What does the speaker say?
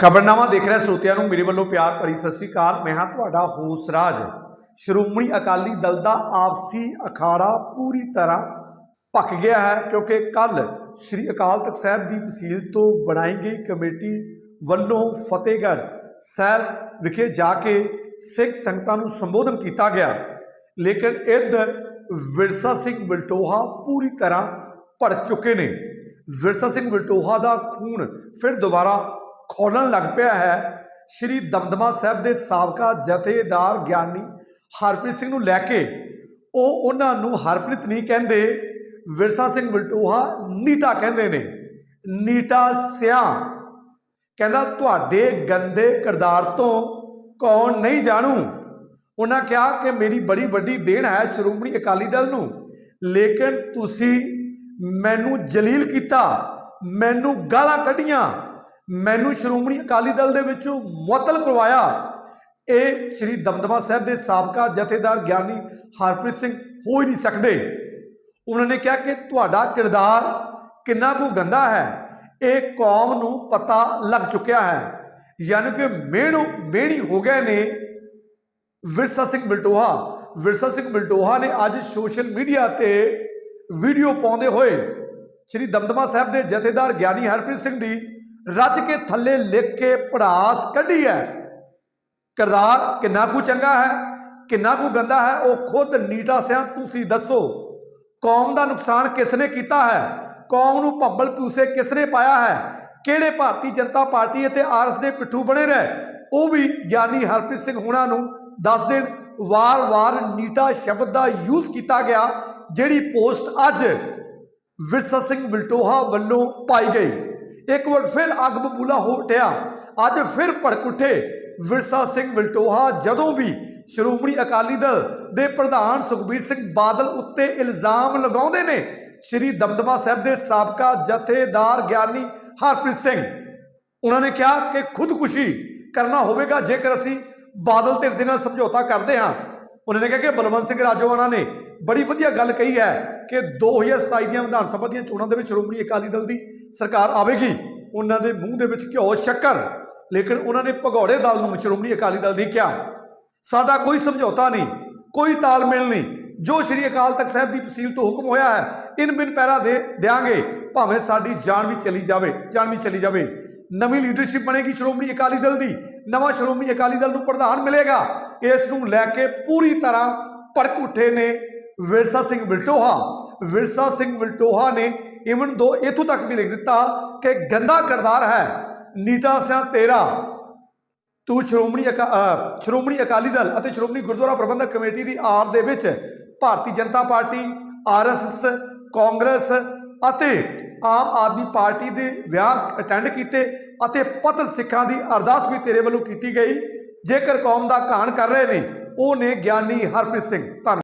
ਖਬਰਨਾਮਾ ਦੇਖ ਰਿਹਾ ਸਰੋਤਿਆਂ ਨੂੰ, ਮੇਰੇ ਵੱਲੋਂ ਪਿਆਰ ਭਰੀ ਸਤਿ ਸ੍ਰੀ ਅਕਾਲ। ਮੈਂ ਹਾਂ ਤੁਹਾਡਾ ਹੋਸ ਰਾਜ। ਸ਼੍ਰੋਮਣੀ ਅਕਾਲੀ ਦਲ ਦਾ ਆਪਸੀ ਅਖਾੜਾ ਪੂਰੀ ਤਰ੍ਹਾਂ ਭਖ ਗਿਆ ਹੈ, ਕਿਉਂਕਿ ਕੱਲ ਸ੍ਰੀ ਅਕਾਲ ਤਖਤ ਸਾਹਿਬ ਦੀ ਤਹਿਸੀਲ ਤੋਂ ਬਣਾਈ ਗਈ ਕਮੇਟੀ ਵੱਲੋਂ ਫਤਿਹਗੜ੍ਹ ਸਾਹਿਬ ਵਿਖੇ ਜਾ ਕੇ ਸਿੱਖ ਸੰਗਤਾਂ ਨੂੰ ਸੰਬੋਧਨ ਕੀਤਾ ਗਿਆ। ਲੇਕਿਨ ਇੱਧਰ ਵਿਰਸਾ ਸਿੰਘ ਬਲਟੋਹਾ ਪੂਰੀ ਤਰ੍ਹਾਂ ਭੜਕ ਚੁੱਕੇ ਨੇ। ਵਿਰਸਾ ਸਿੰਘ ਬਲਟੋਹਾ ਦਾ ਖੂਨ ਫਿਰ ਦੁਬਾਰਾ ਖੋਲਣ ਲੱਗ ਪਿਆ ਹੈ। ਸ਼੍ਰੀ ਦਮਦਮਾ ਸਾਹਿਬ ਦੇ ਸਾਬਕਾ ਜਥੇਦਾਰ ਗਿਆਨੀ ਹਰਪ੍ਰੀਤ ਸਿੰਘ ਨੂੰ ਲੈ ਕੇ ਉਹ ਉਹਨਾਂ ਨੂੰ ਹਰਪ੍ਰੀਤ ਨਹੀਂ ਕਹਿੰਦੇ, ਵਿਰਸਾ ਸਿੰਘ ਵਲਟੋਹਾ ਨੀਟਾ ਕਹਿੰਦੇ ਨੇ। ਨੀਟਾ ਸਿਆ ਕਹਿੰਦਾ, ਤੁਹਾਡੇ ਗੰਦੇ ਕਿਰਦਾਰ ਤੋਂ ਕੌਣ ਨਹੀਂ ਜਾਣੂ? ਉਹਨਾਂ ਕਿਹਾ ਕਿ ਮੇਰੀ ਬੜੀ ਵੱਡੀ ਦੇਣ ਹੈ ਸ਼੍ਰੋਮਣੀ ਅਕਾਲੀ ਦਲ ਨੂੰ। ਲੇਕਿਨ ਤੁਸੀਂ ਮੈਨੂੰ ਜਲੀਲ ਕੀਤਾ, ਮੈਨੂੰ ਗਾਲਾਂ ਕੱਢੀਆਂ। ਮੈਨੂੰ ਸ਼੍ਰੋਮਣੀ ਅਕਾਲੀ ਦਲ ਦੇ ਵਿੱਚੋਂ ਮੁਅੱਤਲ ਕਰਵਾਇਆ। ਇਹ ਸ਼੍ਰੀ ਦਮਦਮਾ ਸਾਹਿਬ ਦੇ ਸਾਬਕਾ ਜਥੇਦਾਰ ਗਿਆਨੀ ਹਰਪ੍ਰੀਤ ਸਿੰਘ ਹੋ ਹੀ ਨਹੀਂ ਸਕਦੇ। ਉਹਨਾਂ ਨੇ ਕਿਹਾ ਕਿ ਤੁਹਾਡਾ ਕਿਰਦਾਰ ਕਿੰਨਾ ਕੁ ਗੰਦਾ ਹੈ। ਇਹ ਕੌਮ ਨੂੰ ਪਤਾ ਲੱਗ ਚੁੱਕਿਆ ਹੈ। ਯਾਨੀ ਕਿ ਮਿਹਣੂ ਮਿਹਣੀ ਹੋ ਗਏ ਨੇ ਵਿਰਸਾ ਸਿੰਘ ਬਲਟੋਹਾ। ਵਿਰਸਾ ਸਿੰਘ ਬਲਟੋਹਾ ਨੇ ਅੱਜ ਸੋਸ਼ਲ ਮੀਡੀਆ ਤੇ ਵੀਡੀਓ ਪਾਉਂਦੇ ਹੋਏ ਸ੍ਰੀ ਦਮਦਮਾ ਸਾਹਿਬ ਦੇ ਜਥੇਦਾਰ ਗਿਆਨੀ ਹਰਪ੍ਰੀਤ ਸਿੰਘ ਦੀ ਰੱਜ ਕੇ ਥੱਲੇ ਲਿਖ ਕੇ ਪੜਾਸ ਕੱਢੀ ਹੈ। ਕਿਰਦਾਰ ਕਿੰਨਾ ਕੁ ਚੰਗਾ ਹੈ, ਕਿੰਨਾ ਕੁ ਗੰਦਾ ਹੈ, ਉਹ ਖੁਦ ਨੀਟਾ ਸਿਆਂ ਤੁਸੀਂ ਦੱਸੋ। ਕੌਮ ਦਾ ਨੁਕਸਾਨ ਕਿਸ ਨੇ ਕੀਤਾ ਹੈ? ਕੌਮ ਨੂੰ ਭੰਬਲ ਪੂਸੇ ਕਿਸ ਨੇ ਪਾਇਆ ਹੈ? ਕਿਹੜੇ ਭਾਰਤੀ ਜਨਤਾ ਪਾਰਟੀ ਅਤੇ ਆਰਐਸ ਦੇ ਪਿੱਠੂ ਬਣੇ ਰਹੇ? ਉਹ ਵੀ ਗਿਆਨੀ ਹਰਪ੍ਰੀਤ ਸਿੰਘ ਹੁਣਾਂ ਨੂੰ ਦੱਸ ਦੇਣ। ਵਾਰ-ਵਾਰ ਨੀਟਾ ਸ਼ਬਦ ਦਾ ਯੂਜ਼ ਕੀਤਾ ਗਿਆ, ਜਿਹੜੀ ਪੋਸਟ ਅੱਜ ਵਿਰਸਾ ਸਿੰਘ ਬਲਟੋਹਾ ਵੱਲੋਂ ਪਾਈ ਗਈ। ਇੱਕ ਵਾਰ ਫਿਰ ਅੱਗ ਬਬੂਲਾ ਹੋ ਉਠਿਆ। ਅੱਜ ਫਿਰ ਭੜਕ ਉੱਠੇ ਵਿਰਸਾ ਸਿੰਘ ਬਲਟੋਹਾ ਜਦੋਂ ਵੀ ਸ਼੍ਰੋਮਣੀ ਅਕਾਲੀ ਦਲ ਦੇ ਪ੍ਰਧਾਨ ਸੁਖਬੀਰ ਸਿੰਘ ਬਾਦਲ ਉੱਤੇ ਇਲਜ਼ਾਮ ਲਗਾਉਂਦੇ ਨੇ, ਸ਼੍ਰੀ ਦਮਦਮਾ ਸਾਹਿਬ ਦੇ ਸਾਬਕਾ ਜਥੇਦਾਰ ਗਿਆਨੀ ਹਰਪ੍ਰੀਤ ਸਿੰਘ, ਉਹਨਾਂ ਨੇ ਕਿਹਾ ਕਿ ਖੁਦਕੁਸ਼ੀ ਕਰਨਾ ਹੋਵੇਗਾ, ਜੇਕਰ ਅਸੀਂ ਬਾਦਲ ਧਿਰ ਦੇ ਨਾਲ ਸਮਝੌਤਾ ਕਰਦੇ ਹਾਂ। ਉਹਨਾਂ ਨੇ ਕਿਹਾ ਕਿ ਬਲਵੰਤ ਸਿੰਘ ਰਾਜੋਆਣਾ ਨੇ ਬੜੀ ਵਧੀਆ ਗੱਲ ਕਹੀ ਹੈ ਕਿ 2027 ਦੀਆਂ ਵਿਧਾਨ ਸਭਾ ਦੀਆਂ ਚੋਣਾਂ ਦੇ ਵਿੱਚ ਸ਼੍ਰੋਮਣੀ ਅਕਾਲੀ ਦਲ ਦੀ ਸਰਕਾਰ ਆਵੇਗੀ, ਉਹਨਾਂ ਦੇ ਮੂੰਹ ਦੇ ਵਿੱਚ ਘਿਓ, ਸ਼ੱਕਰ। ਲੇਕਿਨ ਉਹਨਾਂ ਨੇ ਭਗੌੜੇ ਦਲ ਨੂੰ ਸ਼੍ਰੋਮਣੀ ਅਕਾਲੀ ਦਲ ਨਹੀਂ ਕਿਹਾ। ਸਾਡਾ ਕੋਈ ਸਮਝੌਤਾ ਨਹੀਂ, ਕੋਈ ਤਾਲਮੇਲ ਨਹੀਂ। ਜੋ ਸ਼੍ਰੀ ਅਕਾਲ ਤਖਤ ਸਾਹਿਬ ਦੀ ਤਹਿਸੀਲ ਤੋਂ ਹੁਕਮ ਹੋਇਆ ਹੈ, ਇਨ ਬਿਨ ਪੈਰਾ ਦੇ ਦਿਆਂਗੇ, ਭਾਵੇਂ ਸਾਡੀ ਜਾਨ ਵੀ ਚਲੀ ਜਾਵੇ, ਜਾਨ ਵੀ ਚਲੀ ਜਾਵੇ। ਨਵੀਂ ਲੀਡਰਸ਼ਿਪ ਬਣੇਗੀ ਸ਼੍ਰੋਮਣੀ ਅਕਾਲੀ ਦਲ ਦੀ, ਨਵਾਂ ਸ਼੍ਰੋਮਣੀ ਅਕਾਲੀ ਦਲ ਨੂੰ ਪ੍ਰਧਾਨ ਮਿਲੇਗਾ। ਇਸ ਨੂੰ ਲੈ ਕੇ ਪੂਰੀ ਤਰ੍ਹਾਂ ਭੜਕ ਉੱਠੇ ਨੇ ਵਿਰਸਾ ਸਿੰਘ ਵਿਲਟੋਹਾ। ਵਿਰਸਾ ਸਿੰਘ ਵਿਲਟੋਹਾ ਨੇ ਇਵਨ ਦੋ ਇਥੋਂ ਤੱਕ ਵੀ ਲਿਖ ਦਿੱਤਾ ਕਿ ਗੰਦਾ ਕਿਰਦਾਰ ਹੈ। ਨੀਟਾ ਸਿਆ ਤੇਰਾ। ਤੂੰ ਸ਼੍ਰੋਮਣੀ ਅਕਾ ਸ਼੍ਰੋਮਣੀ ਅਕਾਲੀ ਦਲ ਅਤੇ ਸ਼੍ਰੋਮਣੀ ਗੁਰਦੁਆਰਾ ਪ੍ਰਬੰਧਕ ਕਮੇਟੀ ਦੀ ਆੜ ਦੇ ਵਿੱਚ ਭਾਰਤੀ ਜਨਤਾ ਪਾਰਟੀ ਆਰਐਸਐਸ ਕਾਂਗਰਸ ਅਤੇ ਆਮ ਆਦਮੀ ਪਾਰਟੀ ਦੇ ਵਿਆਹ ਅਟੈਂਡ ਕੀਤੇ ਅਤੇ ਪਤਨ ਸਿੱਖਾਂ ਦੀ ਅਰਦਾਸ ਵੀ ਤੇਰੇ ਵੱਲੋਂ ਕੀਤੀ ਗਈ। ਜੇਕਰ ਕੌਮ ਦਾ ਕਹਾਣ ਕਰ ਰਹੇ ਨੇ, ਉਹ ਨੇ ਗਿਆਨੀ ਹਰਪ੍ਰੀਤ ਸਿੰਘ। ਧੰਨਵਾਦ।